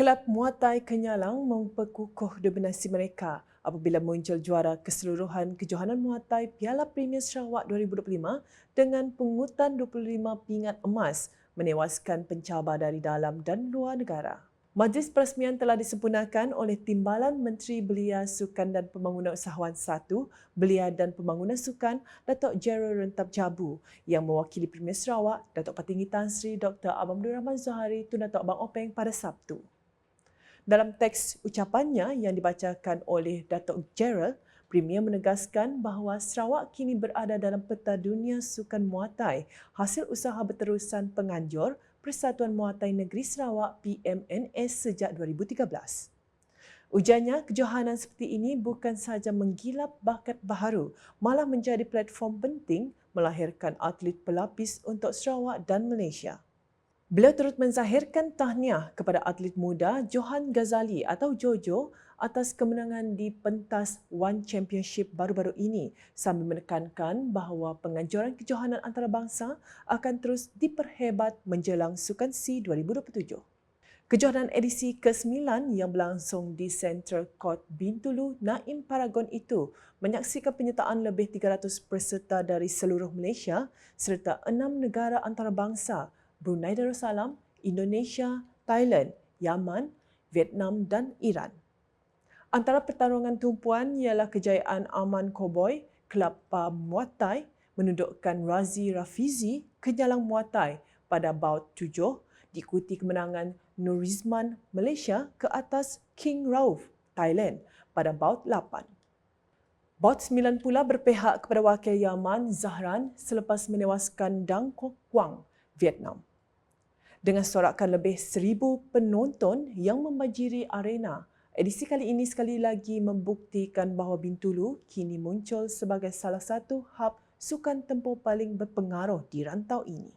Kelab Muay Thai Kenyalang memperkukuh dominasi mereka apabila muncul juara keseluruhan kejohanan Muay Thai Piala Premier Sarawak 2025 dengan pungutan 25 pingat emas menewaskan pencabar dari dalam dan luar negara. Majlis perasmian telah disempurnakan oleh Timbalan Menteri Belia Sukan dan Pembangunan Usahawan 1, Belia dan Pembangunan Sukan, Datuk Gerald Rentap Jabu yang mewakili Premier Sarawak, Datuk Patinggi Tan Sri Dr. Abang Abdul Rahman Zuhari Tun Datuk Abang Openg pada Sabtu. Dalam teks ucapannya yang dibacakan oleh Datuk Gerald, Premier menegaskan bahawa Sarawak kini berada dalam peta dunia sukan Muay Thai hasil usaha berterusan penganjur Persatuan Muay Thai Negeri Sarawak PMNS sejak 2013. Ujarnya, kejohanan seperti ini bukan sahaja menggilap bakat baharu, malah menjadi platform penting melahirkan atlet pelapis untuk Sarawak dan Malaysia. Beliau turut menzahirkan tahniah kepada atlet muda Johan Ghazali atau Jojo atas kemenangan di pentas One Championship baru-baru ini sambil menekankan bahawa penganjuran kejohanan antarabangsa akan terus diperhebat menjelang Sukan C 2027. Kejohanan edisi ke-9 yang berlangsung di Central Court Bintulu, Naim Paragon itu menyaksikan penyertaan lebih 300 peserta dari seluruh Malaysia serta enam negara antarabangsa Brunei Darussalam, Indonesia, Thailand, Yaman, Vietnam dan Iran. Antara pertarungan tumpuan ialah kejayaan Aman Cowboy, Kelab Muay Thai menundukkan Razi Rafizi kenyalang Muay Thai pada bout 7 diikuti kemenangan Nurizman Malaysia ke atas King Rauf Thailand pada bout 8. Bout 9 pula berpihak kepada wakil Yaman Zahran selepas menewaskan Dang Kok Kwang Vietnam dengan sorakan lebih seribu penonton yang membajiri arena. Edisi kali ini sekali lagi membuktikan bahawa Bintulu kini muncul sebagai salah satu hub sukan tempur paling berpengaruh di rantau ini.